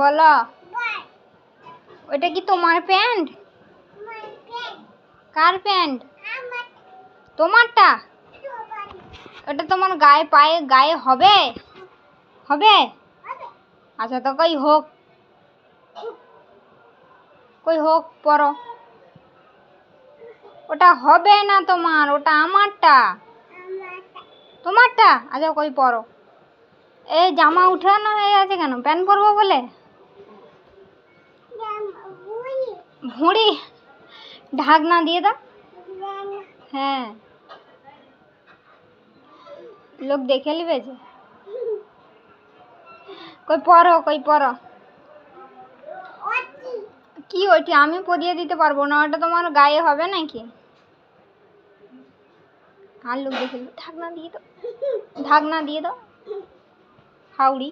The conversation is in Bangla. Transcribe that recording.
বলো। ওটা কি তোমার প্যান্ট? কার প্যান্ট? তোমারটা? ওটা তোমার গায়ে পায়ে, গায়ে হবে? হবে? আচ্ছা তো কই হোক। কই হোক পরো ওটা হবে না তোমার, ওটা আমারটা। তোমারটা? আচ্ছা কই পরো এই জামা উঠানো হয়ে গেছে কেন? প্যান্ট পরবো বলে? ভুঁড়ি ঢাকনা দিয়ে দাও। হ্যাঁ। লোক দেখে নিবে যে। কই পরো কই পরো কি ওইটি? আমি পরিয়ে দিতে পারব না, ওটা তোমার গায়ে হবে নাকি? আর লোক দেখে। ঢাকনা দিয়ে দাও। ঢাকনা দিয়ে দাও। হাউড়ি।